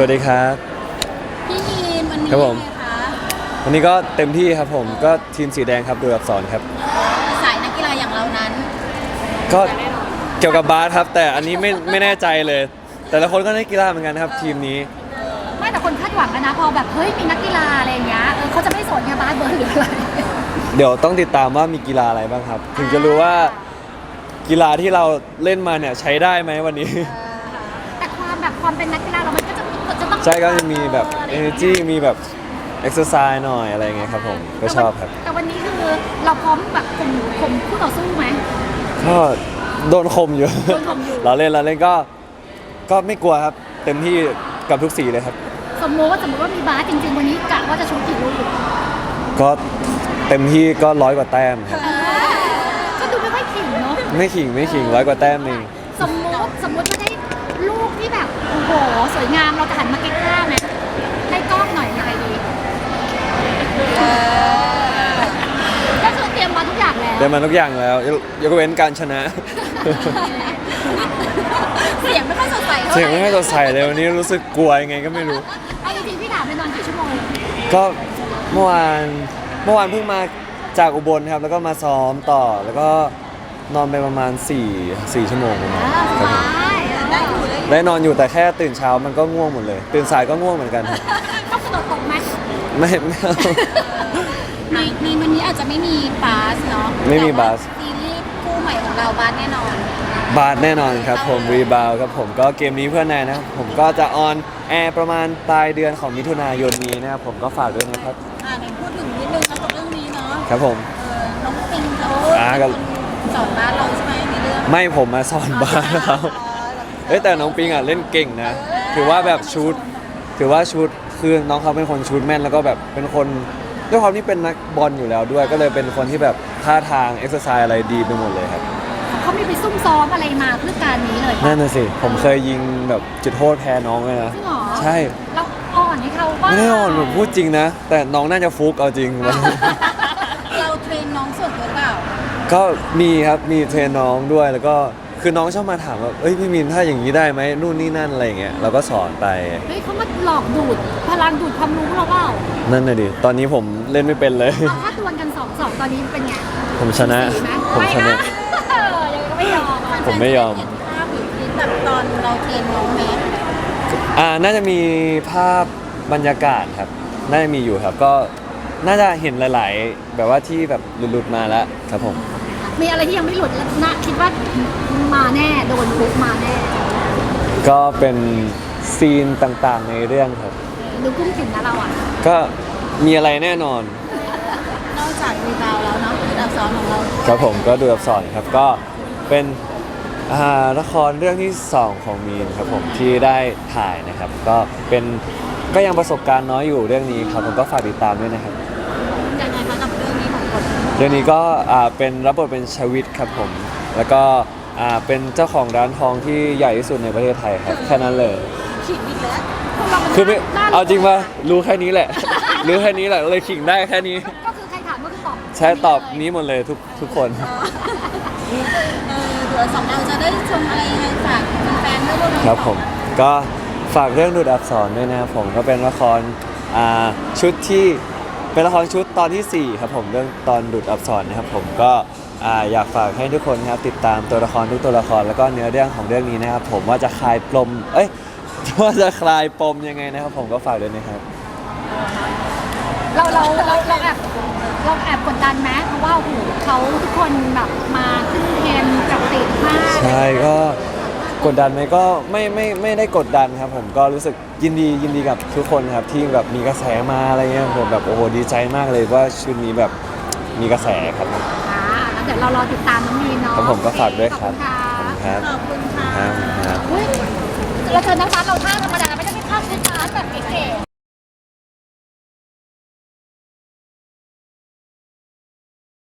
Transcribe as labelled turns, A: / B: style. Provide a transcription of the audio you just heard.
A: วัสดีครับ
B: พี่ยีนวันนี้
A: ครับผม
B: ยังไงคะ
A: วันนี้ก็เต็มที่ครับผมก็ทีมสีแดงครับดูอักษรครับ
B: สายนักกีฬาอย่างเรานั้น
A: ก็เกี่ยวกับบาสครับ แต่อันนี้ไม่ไม่แน่ใจเลย แต่ละคนก็นักกีฬาเหมือนกันนะครับ ทีมนี้
C: ไม่แต่คนคาดหวังกันนะพอแบบเฮ้ยมีนักกีฬาอะไรอย่างเงี้ยเออเขาจะไม่สนไงบาสเบอร์หรืออะไร
A: เดี๋ยวต้องติดตามว่ามีกีฬาอะไรบ้างครับ ถึงจะรู้ว่ากีฬาที่เราเล่นมาเนี่ยใช้ได้ไหมวันนี้
C: แต่ความแบบความเป็นนัก
A: ใช่ก็จะมีแบบ
C: เอออะไรอย่าง
A: energy
C: เงี้ย
A: มีแบบ exercise หน่อยอะไรเงี้ยครับผมก็ชอบครับ
C: แต่วันนี้คือเราพร้อมแบบข่มข่มคู่ต่อสู้ไหม
A: ก็โดนคมอยู่
C: โดนข่มอยู่
A: เราเล่นเราเล่นก็ก็ไม่กลัวครับ เต็มที่กับทุกสีเลยครับ
C: สมมติว่าสมมติว่ามีบาสจริงๆ วันนี้กะว่าจะชุดกี่ลูก
A: ก็เต็มที่ก็ร้อยกว่าแต้มครับ
C: เออก็ดูไม่ค่อยขิงเนาะ
A: ไม่ขิงไม่ขิงร้อยกว่าแต้มเอง
C: สมมติสมมติว่าได้ลูกที่แบบโอ้โหสวยงามเราจะหันมาเก็ตข้าวไหมให้กล้องหน่อยยังไงดีก็คือเตรียมมาทุกอย่างแล้ว
A: ได้มาทุกอย่างแล้ว ยกยกเว้นการชนะ
B: เสียงไม่ค่อยสดใสท่าหร่
A: เสียงไม่ค่อยสดใสเลยวันนี้รู้สึกกลัวยังไงก็ไม่รู้
C: เอาจริงๆพี่ถามไปนอนกี่ชั่วโมง
A: ก็เมื่อวานเมื่อวานเพิ่งมาจากอุบลครับ แล้วก็มาซ้อมต่อแล้วก็ นอนไปประมาณ4 4ชั่วโมงประมาณ
C: อ่าส
A: ครับผม
C: บาย
B: ได้อยู่เลย
A: ได้นอนอยู่แต่แค่ตื่นเช้ามันก็ง่วงหมดเลย ตื่นสายก็ง่วงเหมือนกันครับ
C: ต้องกระโดดตกไหม
A: ไม่ไม่เอา
B: ในในวันนี้อาจจะไม่มีบาสเนาะ
A: ไม่มีบาส
B: แต่ว่ซีรีส์คู่ใหม่ของเราบาสแน่นอน
A: บาสแน่นอนครับผมรีบาวครับผมก็เกมนี้เพื่อนแนนนะครับผมก็จะออนแอร์ประมาณปลายเดือนของมิถุนายนนี้นะครับผมก็ฝากด้วยนะครับ
B: อ่าในพูดถึงนิดนึงแล้วกับเรื่องนี้เนาะ
A: ครับผม
B: เออน้องปิงเขา
A: อ่าก็
B: สอนบาสเราใช่ไหมในเรื่อง
A: ไม่ผมมาสอนบาสเขาเอ้ยแต่น้องปิงอะเล่นเก่งนะ ถือว่าแบบชุด ถือว่าชุดคือน้องเขาเป็นคนชุดแม่นแล้วก็แบบเป็นคนด้วยความที่เป็นนักบอลอยู่แล้วด้วย ก็เลยเป็นคนที่แบบท่าทางเอ็กซ์ไซส์อะไรดีไปหมดเลยครับ
C: เขามีไปซุ่มซ้อมอะไรมาเพื่อการนี้เลยปะ
A: นั่นน่ะสิผมเคยยิงแบบจุดโทษแพ้น้องเลยนะ
C: จริงเหรอ
A: ใช่
C: เราอ่อนให้เขาว่า
A: ไม่ได้อ่อนผมพูดจริงนะ แต่น้องน่าจะฟุกเอาจริง ก็มีครับมีเทรนน้องด้วยแล้วก็คือน้องชอบมาถามว่าเอ้ยพี่มินถ้าอย่างนี้ได้ไหมนู่นนี่นั่นอะไรอย่างเงี้ยเราก็สอนไป
C: เฮ้ยเขามาหลอกดูดพลังดูดความรู้เราเปล่า
A: นั่นน่ะดิตอนนี้ผมเล่นไม่เป็นเลย
C: เอาถ้าดวลกันสองสองตอนนี้เป็นไง
A: ผมชนะ
C: ดีไหม
A: ผมชนะ
C: เออยังไม่ยอมอะ
A: ผมไม่ยอม
B: เห็นภาพหรือคลิปแบบตอนเราเทรนน้องแม
A: อ่าน่าจะมีภาพบรรยากาศครับ น่าจะมีอยู่ครับ ก็ น่าจะเห็นหลาย ๆ แบบว่าที่แบบหลุดๆมาแล้วครับผม
C: มีอะไรที่ยังไม่หลุดแล้วนะคิดว่ามาแน่โดนปุ๊บมาแน่
A: ก็เป็นซีนต่างๆในเรื่องครับ
C: ดูกุ้งกิ่งนะเราอะ
A: ก็มีอะไรแน่นอน
B: นอกจากรีบาวแล้วเนาะคืออักษรของเรา
A: ครับผมก็ดูอับสอนครับก็เป็นอ่าละครเรื่องที่2ของมีนครับผมที่ได้ถ่ายนะครับ ก็เป็นก็ยังประสบการณ์น้อยอยู่เรื่องนี้ครับผมก็ฝากติดตามด้วยนะครับ รื่องนี้ก็อ่าเป็นรับบทเป็นชวิตครับผม แล้วก็อ่าเป็นเจ้าของร้านทองที่ใหญ่ที่สุดในประเทศไทยครับแค่นั้นเลย
B: ขิงอีกแล้ว
C: พวกเราเป็น
A: คือไม่
C: ด้น
A: เอาจริงป่ะรู้แค่นี้แหละ รู้แค่นี้แหละเลยขิงได้แค่นี้
C: ก็คือใครถามก็คือตอบ
A: ใช้ตอบนี้หมดเลยทุกทุกคน
B: เออเดี๋ยวสองเราจะได้ชมอะไรยังไงฝากแฟนๆด้วยลูก
A: ครับผมก็ฝากเรื่องดูดอักษรด้วยนะครับผมก็เป็นละครอ่าชุดที่ เป็นละครชุดตอนทีสี่ 4 ครับผมเรื่องตอนดูดอักษรนะครับผมก็อ่าอยากฝากให้ทุกคนนะครับติดตามตัวละครทุกตัวละครแล้วก็เนื้อเรื่องของเรื่องนี้นะครับผมว่าจะคลายปมเอ้ยว่าจะคลายปมยังไงนะครับ ผมก็ฝากด้วยนะครับ
C: เราเราเราเราแอบเราแอบกดดันไหมเพราะว่าโอ้โหเขาทุกคนแบบมาขึ้นเทรนด์กับติดมาก
A: ใช่ก็ กดดันไหมก็ไม่ไม่ไม่ได้กดดันครับ ผมก็รู้สึกยินดียินดีกับทุกคนครับที่แบบมีกระแสมาอะไรเงี้ยผมแบบโอ้โหดีใจมากเลยว่าชุดนี้แบบมีกระแสครับผม
C: อ่าแล้วเดี๋ยวเรารอติดตามน้องมีนเนาะ
A: ครับผมก็ฝากด้วยครับ
C: ขอบคุณค่ะ
A: ขอบคุณครับ
B: ขอบคุณค่ะ
A: ครับครับ
C: อุ้ยเราเจอนักบาสเราท่าธรรมดาไม่ได้ไม่ท่าชุดบาสแบบเก๋ๆ